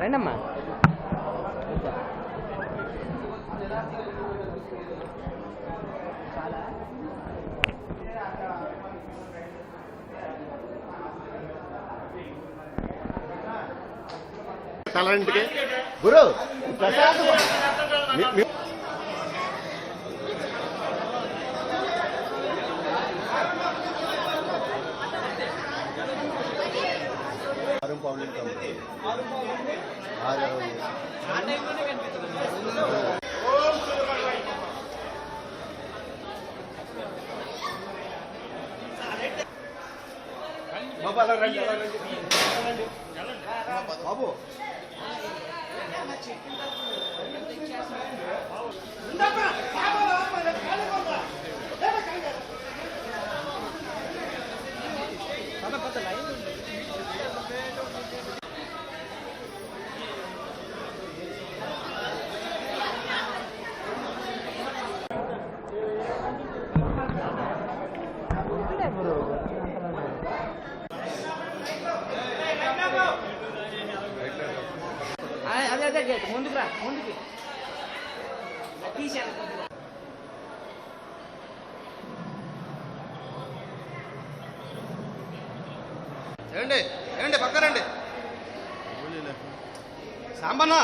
రండమ్మా. తలంటికి. గురు ప్రసాద్. ఆరు పౌండ్లు తొంభై. ఆరు బాబు అలా అదే అదే గేట్ ముందుకు రా ముందుకి. తీసాను రండి రండి. పక్క రండి సాంబన్న.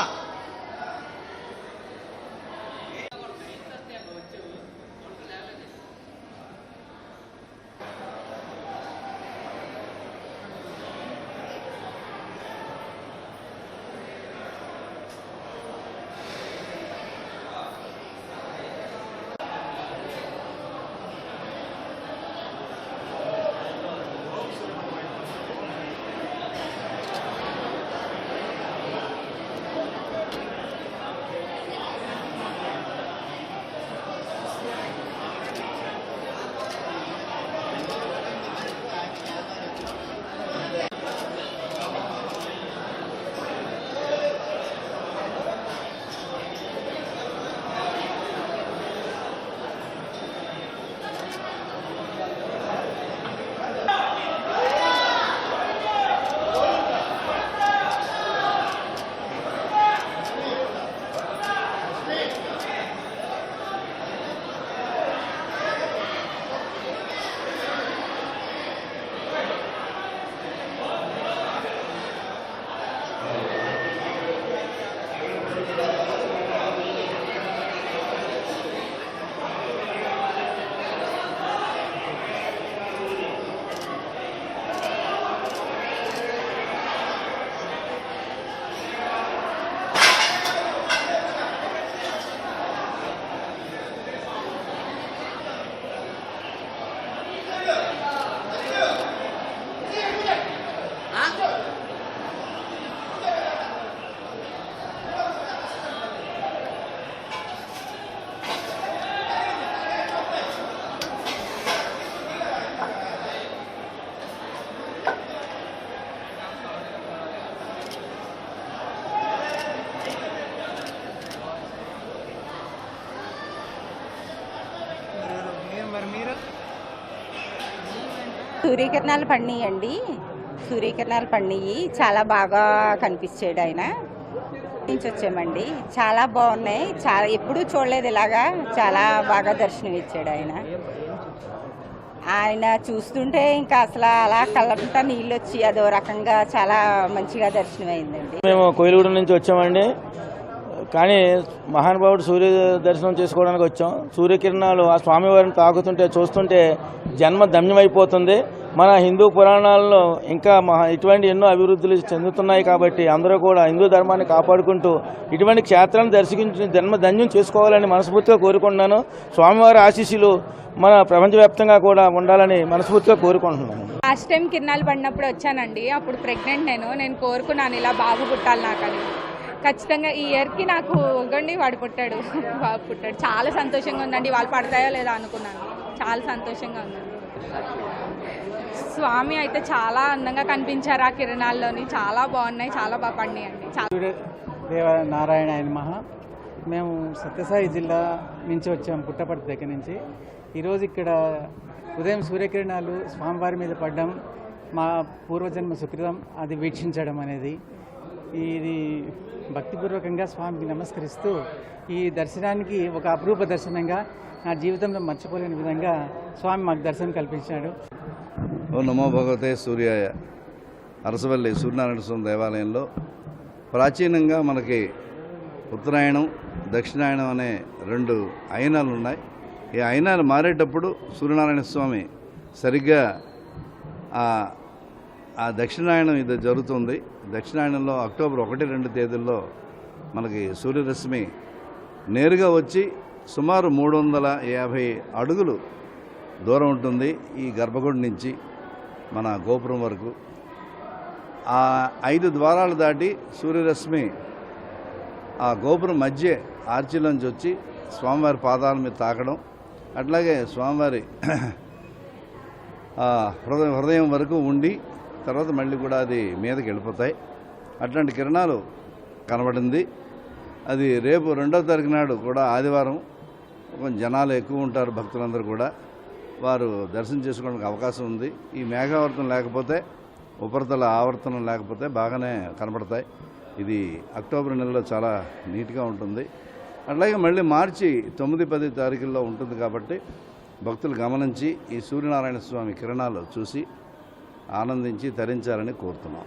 సూర్యకిరణాలు పండియండి సూర్యకిరణాలు పండియి చాలా బాగా కనిపించాడు ఆయన. నుంచి వచ్చామండి. చాలా బాగున్నాయి. చాలా ఎప్పుడూ చూడలేదు ఇలాగా. చాలా బాగా దర్శనం ఇచ్చాడు ఆయన. ఆయన చూస్తుంటే ఇంకా అసలు అలా కళ్ళంతా నీళ్ళు వచ్చి అదో రకంగా చాలా మంచిగా దర్శనం అయిందండి మేము కోయిలగూడెం నుంచి వచ్చామండి. కానీ మహానుభావుడు సూర్య దర్శనం చేసుకోవడానికి వచ్చాం. సూర్యకిరణాలు ఆ స్వామివారిని తాకుతుంటే చూస్తుంటే జన్మ ధన్యమైపోతుంది. మన హిందూ పురాణాల్లో ఇంకా మహా ఇటువంటి ఎన్నో అభివృద్ధులు చెందుతున్నాయి కాబట్టి అందరూ కూడా హిందూ ధర్మాన్ని కాపాడుకుంటూ ఇటువంటి క్షేత్రాన్ని దర్శించి జన్మధన్యం చేసుకోవాలని మనస్ఫూర్తిగా కోరుకుంటున్నాను. స్వామివారి ఆశీస్సులు మన ప్రపంచవ్యాప్తంగా కూడా ఉండాలని మనస్ఫూర్తిగా కోరుకుంటున్నాను. లాస్ట్ టైం కిరణాలు పడినప్పుడు వచ్చానండి. అప్పుడు ప్రెగ్నెంట్ నేను. నేను కోరుకున్నాను ఇలా బాబు పుట్టాలి నాకని. ఖచ్చితంగా ఈ ఇయర్కి నాకు ఒగ్గండి వాడు పుట్టాడు. బాబు పుట్టాడు. చాలా సంతోషంగా ఉందండి. వాళ్ళు పడతాయో లేదా అనుకున్నాను. చాలా సంతోషంగా ఉందండి. స్వామి అయితే చాలా అందంగా కనిపించారు ఆ కిరణాల్లోని. చాలా బాగున్నాయి చాలా బాగా పడినాయండి చాలా దేవ నారాయణ మహా మేము సత్యసాయి జిల్లా నుంచి వచ్చాము పుట్టపర్తి దగ్గర నుంచి. ఈరోజు ఇక్కడ ఉదయం సూర్యకిరణాలు స్వామివారి మీద పడ్డం మా పూర్వజన్మ సుకృతం అది వీక్షించడం అనేది. ఇది భక్తిపూర్వకంగా స్వామికి నమస్కరిస్తూ ఈ దర్శనానికి ఒక అపురూప దర్శనంగా నా జీవితంలో మర్చిపోలేని విధంగా స్వామి మాకు దర్శనం కల్పించాడు. ఓ నమో భగవతే సూర్యాయ. అరసవల్లి సూర్యనారాయణ స్వామి దేవాలయంలో ప్రాచీనంగా మనకి ఉత్తరాయణం దక్షిణాయనం అనే రెండు అయనాలు ఉన్నాయి. ఈ అయనాలు మారేటప్పుడు సూర్యనారాయణ స్వామి సరిగ్గా ఆ ఆ దక్షిణాయనం ఇది జరుగుతుంది. దక్షిణాయనంలో అక్టోబర్ ఒకటి రెండు తేదీల్లో మనకి సూర్యరశ్మి నేరుగా వచ్చి సుమారు మూడు వందల యాభై అడుగులు దూరం ఉంటుంది ఈ గర్భగుడి నుంచి మన గోపురం వరకు. ఆ ఐదు ద్వారాలు దాటి సూర్యరశ్మి ఆ గోపురం మధ్య ఆర్చిలోంచి వచ్చి స్వామివారి పాదాల మీద తాకడం అట్లాగే స్వామివారి హృదయం హృదయం వరకు ఉండి తర్వాత మళ్ళీ కూడా అది మీదకి వెళ్ళిపోతాయి. అట్లాంటి కిరణాలు కనబడింది. అది రేపు రెండో తారీఖు నాడు కూడా ఆదివారం కొంచెం జనాలు ఎక్కువ ఉంటారు భక్తులందరూ కూడా. వారు దర్శనం చేసుకోవడానికి అవకాశం ఉంది. ఈ మేఘావర్తనం లేకపోతే ఉపరితల ఆవర్తనం లేకపోతే బాగానే కనబడతాయి. ఇది అక్టోబర్ నెలలో చాలా నీట్గా ఉంటుంది. అట్లాగే మళ్ళీ మార్చి తొమ్మిది పది తారీఖుల్లో ఉంటుంది కాబట్టి భక్తులు గమనించి ఈ సూర్యనారాయణ స్వామి కిరణాలు చూసి ఆనందించి తరించాలని కోరుతున్నాం.